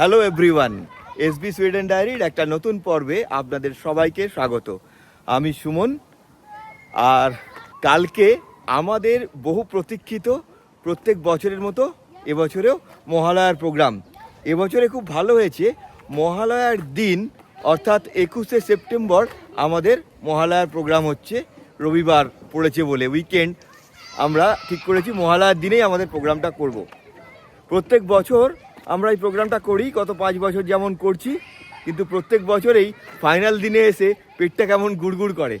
Hello everyone SB Sweden ডায়েরির একটা নতুন পর্বে আপনাদের সবাইকে স্বাগত। আমি সুমন। আর কালকে আমাদের বহু প্রতীক্ষিত প্রত্যেক বছরের মতো এবছরেও মহালয়ার প্রোগ্রাম। এবছরে খুব ভালো হয়েছে। মহালয়ার দিন, অর্থাৎ একুশে সেপ্টেম্বর, আমাদের মহালয়ার প্রোগ্রাম হচ্ছে। রবিবার পড়েছে বলে উইকেন্ড আমরা ঠিক করেছি। মহালয়ার দিনেই আমাদের প্রোগ্রামটা করব। প্রত্যেক বছর আমরা এই প্রোগ্রামটা করি, গত পাঁচ বছর যেমন করছি, কিন্তু প্রত্যেক বছরেই ফাইনাল দিনে এসে পেটটা কেমন গুড়গুড় করে।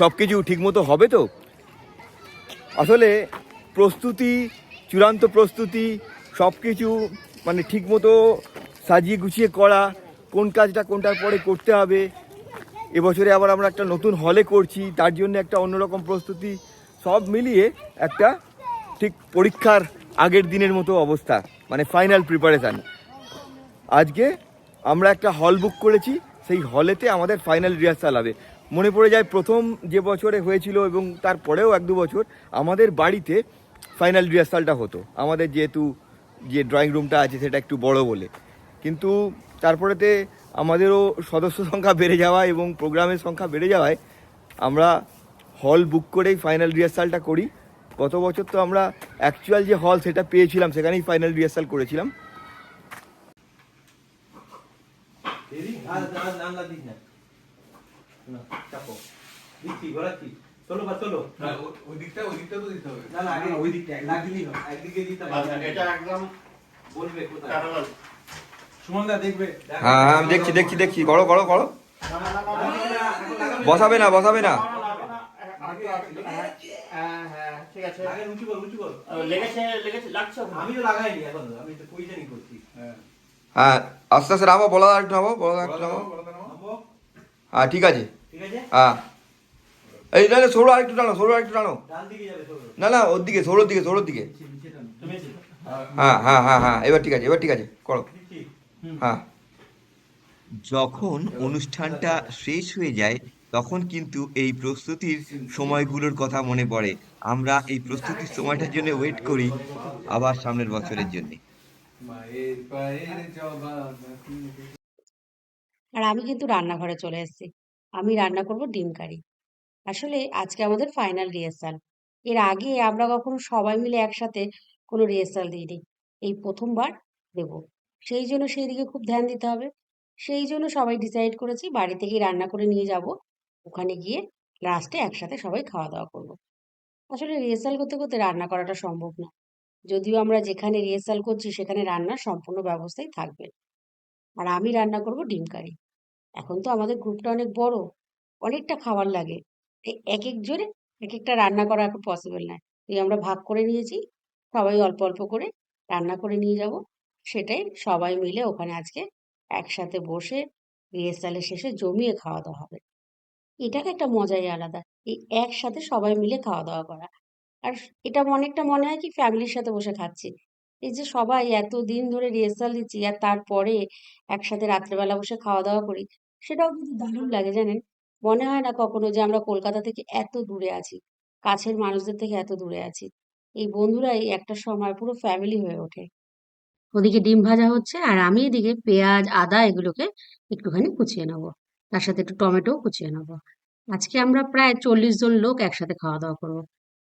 সব কিছু ঠিকমতো হবে তো? আসলে প্রস্তুতি, চূড়ান্ত প্রস্তুতি সব কিছু মানে ঠিকমতো সাজিয়ে গুছিয়ে করা, কোন কাজটা কোনটার পরে করতে হবে, এবছরে আবার আমরা একটা নতুন হলে করছি, তার জন্য একটা অন্যরকম প্রস্তুতি, সব মিলিয়ে একটা ঠিক পরীক্ষার আগের দিনের মতো অবস্থা মানে ফাইনাল প্রিপারেশান আজকে আমরা একটা হল বুক করেছি, সেই হলেতে আমাদের ফাইনাল রিহার্সাল হবে। মনে পড়ে যায় প্রথম যে বছরে হয়েছিল এবং তারপরেও এক দু বছর আমাদের বাড়িতে ফাইনাল রিহার্সালটা হতো। আমাদের যেহেতু যে ড্রয়িং রুমটা আছে সেটা একটু বড় বলে। কিন্তু তারপরেতে আমাদেরও সদস্য সংখ্যা বেড়ে যাওয়া এবং প্রোগ্রামের সংখ্যা বেড়ে যাওয়ায় আমরা হল বুক করেই ফাইনাল রিহার্সালটা করি। গত বছর তো আমরা অ্যাকচুয়াল যে হল সেটা পেয়েছিলাম সেখানেই ফাইনাল রিহার্সাল করেছিলাম আজ আজ নামলা দিস না না চাপো দিচ্ছি ঘোরাচ্ছি চলো বা চলো না, ও- ওই দিকটা ওই দিকটা তো দিতে হবে না না আগে ওই দিকটা একদিকেই হবে একদিকে দিতে হবে আচ্ছা, এটা একদম বলবে কোথায় প্যারালাল সুমন দা দেখবে হ্যাঁ হ্যাঁ দেখছি দেখছি দেখছি করো করো করো বসাবে না বসাবে না হ্যাঁ হ্যাঁ ঠিক আছে। আগে উঁচু কর উঁচু কর লেগেছে লেগেছে লাগছে আমি তো লাগাইনি এখন আমি তো পজিশনই করছি। হ্যাঁ। হ্যাঁ আস্তে আস্তে নামো বলা একটু নামো বলা একটু নামো। হ্যাঁ ঠিক আছে। ঠিক আছে? হ্যাঁ। এই না না আরেকটু টানো সরো আরেকটু টানো। ডান দিকে যাবে চলো না না ওর দিকে সরোর দিকে সরোর দিকে। হ্যাঁ হ্যাঁ হ্যাঁ হ্যাঁ এবার ঠিক আছে এবার ঠিক আছে করো। হ্যাঁ। যখন অনুষ্ঠানটা শেষ হয়ে যায় তখন কিন্তু এই প্রস্তুতির সময়গুলোর কথা মনে পড়ে। আমরা এই প্রস্তুতির সময়টার জন্য ওয়েট করি আবার সামনের বছরের জন্য। আর আমি কিন্তু রান্নাঘরে চলে এসেছি। আমি রান্না করব ডিম কারি। আসলে আজকে আমাদের ফাইনাল রিহার্সাল এর আগে আমরা কখনো সবাই মিলে একসাথে কোনো রিহার্সাল দিইনি। এই প্রথমবার দেব। সেই জন্য সেই দিকে খুব ধ্যান দিতে হবে। সেই জন্য সবাই ডিসাইড করেছি বাড়ি থেকেই রান্না করে নিয়ে যাব। ওখানে গিয়ে লাস্টে একসাথে সবাই খাওয়া দাওয়া করব। আসলে রিহার্সাল করতে করতে রান্না করাটা সম্ভব না। যদিও আমরা যেখানে রিহার্সাল করছি সেখানে রান্নার সম্পূর্ণ ব্যবস্থাই থাকবে। আর আমি রান্না করব ডিম কারি। এখন তো আমাদের গ্রুপটা অনেক বড়, অনেকটা খাবার লাগে। এক এক জনে এক একটা রান্না করা এখন পসিবল নয় এই আমরা ভাগ করে নিয়েছি, সবাই অল্প অল্প করে রান্না করে নিয়ে যাব। সেটাই সবাই মিলে ওখানে আজকে একসাথে বসে রিহার্সালের শেষে জমিয়ে খাওয়া দাওয়া হবে। এটার একটা মজাই আলাদা। এই একসাথে সবাই মিলে খাওয়া দাওয়া করা। আর এটা অনেকটা মনে হয় কি ফ্যামিলির সাথে বসে খাচ্ছি। এই যে সবাই এত দিন ধরে রিহার্সাল দিচ্ছি আর তারপরে একসাথে রাত্রেবেলা বসে খাওয়া দাওয়া করি, সেটাও কিন্তু দারুণ লাগে জানেন। মনে হয় না কখনো যে আমরা কলকাতা থেকে এত দূরে আছি, কাছের মানুষদের থেকে এত দূরে আছি। এই বন্ধুরাই একটা সময় পুরো ফ্যামিলি হয়ে ওঠে। ওদিকে ডিম ভাজা হচ্ছে আর আমি এদিকে পেঁয়াজ, আদা এগুলোকে একটুখানি কুচিয়ে নেব। তার সাথে একটু টমেটো কুচিয়ে নেব। আজকে আমরা প্রায় চল্লিশ জন লোক একসাথে খাওয়া দাওয়া করব।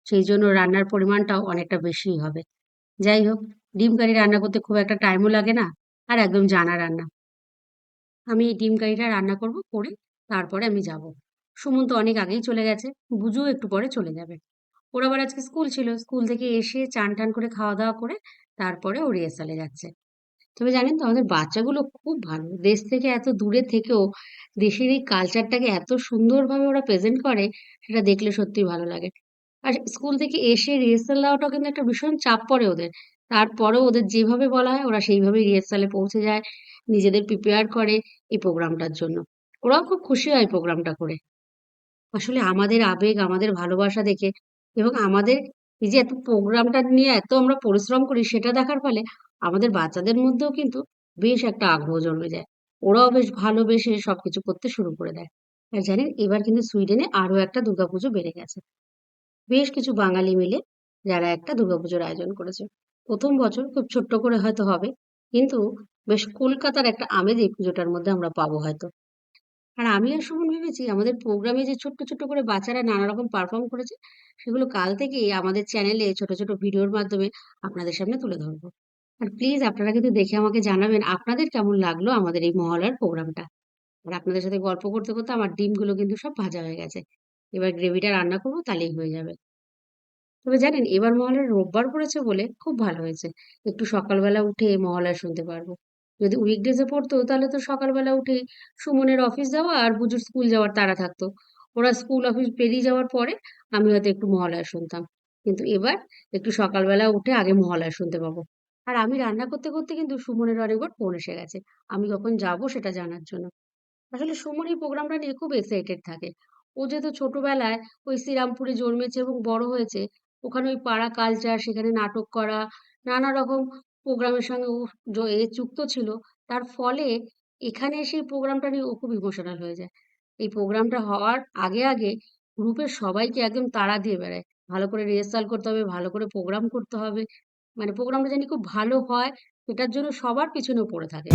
সেই জন্য রান্নার পরিমাণটাও অনেকটা বেশিই হবে। যাই হোক, ডিম কারি রান্না করতে খুব একটা টাইমও লাগে না আর একদম জানা রান্না। আমি এই ডিম কারিটা রান্না করব, করে তারপরে আমি যাব। সুমন তো অনেক আগেই চলে গেছে, বুঝুও একটু পরে চলে যাবে। ওর আবার আজকে স্কুল ছিল। স্কুল থেকে এসে চান টান করে খাওয়া দাওয়া করে তারপরে ও রিহার্সালে যাচ্ছে। তবে জানেন তো, আমাদের বাচ্চাগুলো খুব ভালো। দেশ থেকে এত দূরে থেকেও দেশের এই কালচারটাকে এত সুন্দরভাবে ওরা প্রেজেন্ট করে, সেটা দেখলে সত্যিই ভালো লাগে। আর স্কুল থেকে এসে রিহার্সাল দেওয়াটা কিন্তু একটা ভীষণ চাপ পড়ে ওদের। তারপরেও ওদের যেভাবে বলা হয়, ওরা সেইভাবেই রিহার্সালে পৌঁছে যায়, নিজেদের প্রিপেয়ার করে এই প্রোগ্রামটার জন্য। ওরাও খুব খুশি হয় প্রোগ্রামটা করে। আসলে আমাদের আবেগ, আমাদের ভালোবাসা দেখে এবং আমাদের এই যে এত প্রোগ্রামটা নিয়ে এত আমরা পরিশ্রম করি সেটা দেখার ফলে আমাদের বাচ্চাদের মধ্যেও কিন্তু বেশ একটা আগ্রহ জন্মে যায়। ওরাও বেশ ভালোবেসে সবকিছু করতে শুরু করে দেয়। আর জানেন, এবার কিন্তু সুইডেনে আরও একটা দুর্গাপুজো বেড়ে গেছে। বেশ কিছু বাঙালি মিলে যারা একটা দুর্গাপুজোর আয়োজন করেছে। প্রথম বছর খুব ছোট্ট করে হয়তো হবে, কিন্তু বেশ কলকাতার একটা আমেজ এই পুজোটার মধ্যে আমরা পাবো হয়তো। আর আমি আর সুমন ভেবেছি আমাদের প্রোগ্রামে যে ছোট্ট ছোট্ট করে বাচ্চারা নানা রকম পারফর্ম করেছে, সেগুলো কাল থেকেই আমাদের চ্যানেলে ছোট ছোট ভিডিওর মাধ্যমে আপনাদের সামনে তুলে ধরবো। আর প্লিজ আপনারা কিন্তু দেখে আমাকে জানাবেন আপনাদের কেমন লাগল আমাদের এই মহলার প্রোগ্রামটা আর আপনাদের সাথে গল্প করতে করতে আমার ডিমগুলো কিন্তু সব ভাজা হয়ে গেছে। এবার গ্রেভিটা রান্না করব তাহলেই হয়ে যাবে। তবে জানেন, এবার মহালয়ার রোববার পড়েছে বলে খুব ভালো হয়েছে। একটু সকালবেলা উঠে মহালয়া শুনতে পারব। যদি উইকডেজে পড়তো, তাহলে তো সকালবেলা উঠে সুমনের অফিস যাওয়া আর বুজুর স্কুল যাওয়ার তাড়া থাকতো। ওরা স্কুল অফিস পেরিয়ে যাওয়ার পরে আমি হয়তো একটু মহালয়া শুনতাম। কিন্তু এবার একটু সকালবেলা উঠে আগে মহালয়া শুনতে পাবো। আর আমি রান্না করতে করতে কিন্তু সুমনের অনেকবার ফোন এসে গেছে। আমি কখন যাব সেটা জানার জন্য। আসলে সুমন এই প্রোগ্রামটা নিয়ে খুব এক্সাইটেড থাকে। ও যেহেতু ছোটবেলায় ওই শ্রীরামপুরে জন্মেছে এবং বড় হয়েছে, ওখানে ওই পাড়া কালচার সেখানে নাটক করা, নানা রকম প্রোগ্রামের সঙ্গে ও এ যুক্ত ছিল তার ফলে এখানে এসে এই প্রোগ্রামটা নিয়ে ও খুব ইমোশনাল হয়ে যায়। এই প্রোগ্রামটা হওয়ার আগে আগে গ্রুপের সবাইকে একদম তাড়া দিয়ে বেড়ায়। ভালো করে রিহার্সাল করতে হবে ভালো করে প্রোগ্রাম করতে হবে। মানে প্রোগ্রামটা জানি খুব ভালো হয় এটার জন্য সবার পিছনে পড়ে থাকে।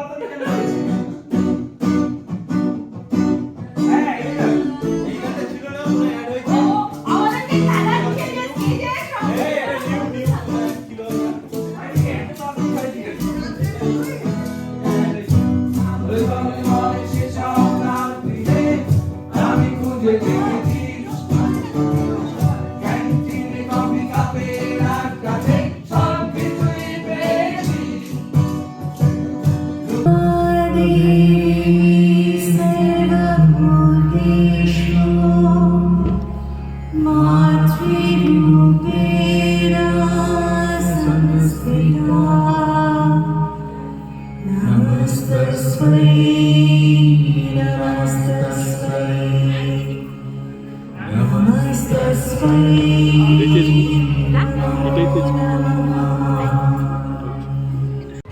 আমাদেরকে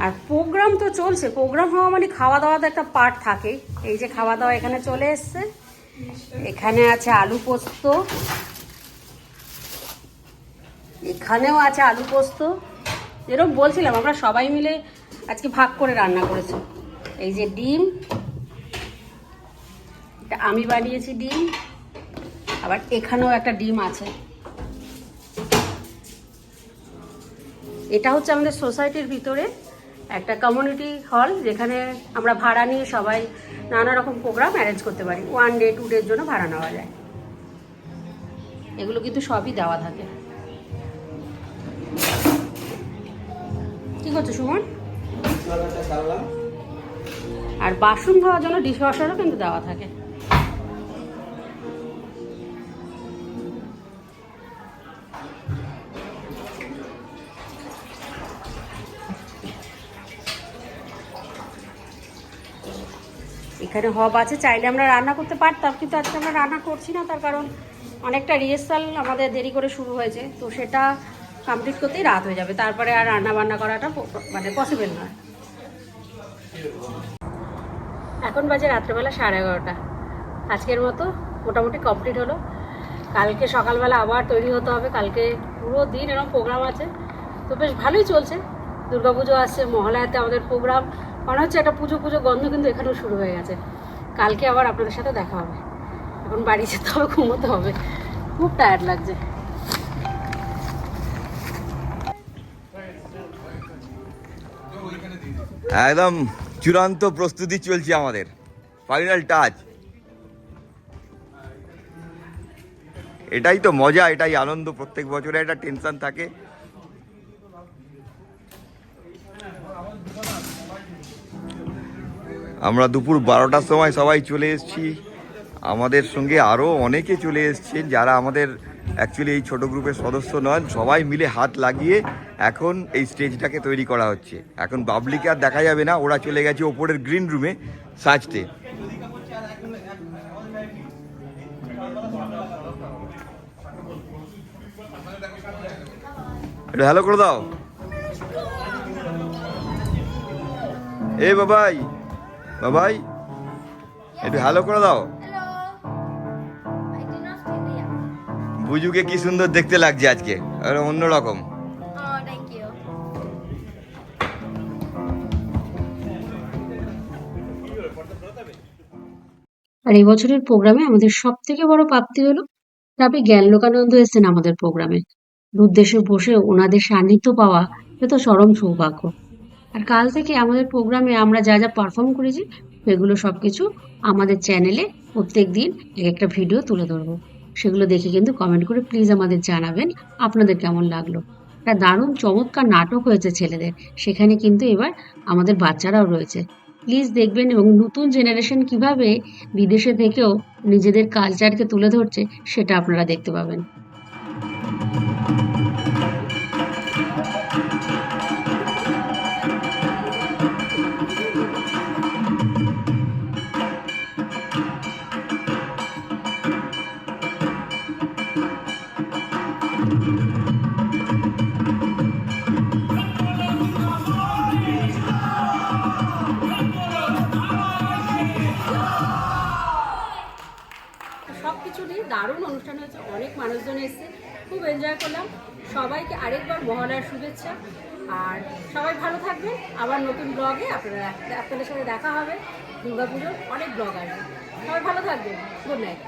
আর প্রোগ্রাম তো চলছে, প্রোগ্রাম হওয়া মানে খাওয়া দাওয়া তো একটা পার্ট থাকে। এই যে খাওয়া দাওয়া এখানে চলে এসছে। এখানে আছে আলু পোস্ত। এখানেও আছে আলু পোস্ত। যেরকম বলছিলাম, আমরা সবাই মিলে আজকে ভাগ করে রান্না করেছি। এই যে ডিম আমি বানিয়েছি ডিম আবার এখানেও একটা ডিম আছে। এটা হচ্ছে আমাদের সোসাইটির ভিতরে একটা কমিউনিটি হল যেখানে আমরা ভাড়া নিয়ে সবাই নানা রকম প্রোগ্রাম অ্যারেঞ্জ করতে পারি। ওয়ান ডে টু ডের জন্য ভাড়া নেওয়া যায়। এগুলো কিন্তু সবই দেওয়া থাকে। কি করছ সুমন? আর বাসন ধোয়ার জন্য ডিশ ওয়াশারও কিন্তু দেওয়া থাকে। এখানে হব আছে, চাইলে আমরা রান্না করতে পারতাম, কিন্তু আজকে আমরা রান্না করছি না, তার কারণ অনেকটা রিহার্সাল আমাদের দেরি করে শুরু হয়েছে, তো সেটা কমপ্লিট করতেই রাত হয়ে যাবে, তারপরে আর রান্না বান্না করাটা মানে পসিবল নয়। এখন বাজে রাত্রেবেলা সাড়ে এগারোটা। আজকের মতো মোটামুটি কমপ্লিট হলো। কালকে সকালবেলা আবার তৈরি হতে হবে, কালকে পুরো দিন এরকম প্রোগ্রাম আছে, তো বেশ ভালোই চলছে। দুর্গাপুজো আসছে, মহালয়াতে আমাদের প্রোগ্রাম মনে হচ্ছে একটা পুজো পুজো গন্ধ কিন্তু এখানেও শুরু হয়ে গেছে। কালকে আবার আপনাদের সাথে দেখা হবে। এখন বাড়ি যেতে হবে, ঘুমোতে হবে। খুব টায়ার্ড লাগছে। একদম চূড়ান্ত প্রস্তুতি চলছে আমাদের। ফাইনাল টাচ এটাই তো মজা, এটাই আনন্দ। প্রত্যেক বছরে একটা টেনশন থাকে। আমরা দুপুর বারোটার সময় সবাই চলে এসেছি। আমাদের সঙ্গে আরও অনেকে চলে এসেছেন যারা আমাদের অ্যাকচুয়ালি এই ছোট গ্রুপের সদস্য নন, সবাই মিলে হাত লাগিয়ে এখন এই স্টেজটাকে তৈরি করা হচ্ছে। এখন বাবলিকে আর দেখা যাবে না, ওরা চলে গেছে ওপরের গ্রিন রুমে সাজতে। হ্যালো করে দাও। এ বাবাই বাবাই একটু হ্যালো করে দাও. বুজুকে কি সুন্দর দেখতে লাগছে আজকে আর অন্যরকম Oh, আর এই বছরের প্রোগ্রামে আমাদের সব থেকে বড় প্রাপ্তি হলো রাবি জ্ঞান লোকানন্দ এসেছেন আমাদের প্রোগ্রামে। দূর দেশে বসে ওনাদের সান্নিধ্য পাওয়া এ তো চরম সৌভাগ্য। আর কাল থেকে আমাদের প্রোগ্রামে আমরা যা যা পারফর্ম করেছি, সেগুলো সব কিছু আমাদের চ্যানেলে প্রত্যেক দিন এক একটা ভিডিও তুলে ধরবো। সেগুলো দেখে কিন্তু কমেন্ট করে প্লিজ আমাদের জানাবেন, আপনাদের কেমন লাগল? একটা দারুণ চমৎকার নাটক হয়েছে ছেলেদের, সেখানে কিন্তু এবার আমাদের বাচ্চারাও রয়েছে। প্লিজ দেখবেন এবং নতুন জেনারেশন কীভাবে বিদেশে থেকেও নিজেদের কালচারকে তুলে ধরছে, সেটা আপনারা দেখতে পাবেন। দারুণ অনুষ্ঠান হয়েছে, অনেক মানুষজন এসছে, খুব এনজয় করলাম। সবাইকে আরেকবার মহালয়ার শুভেচ্ছা। আর সবাই ভালো থাকবেন। আবার নতুন ব্লগে আপনারা আপনাদের সাথে দেখা হবে। দুর্গাপুজোর অনেক ব্লগ আসবে। সবাই ভালো থাকবেন। Good night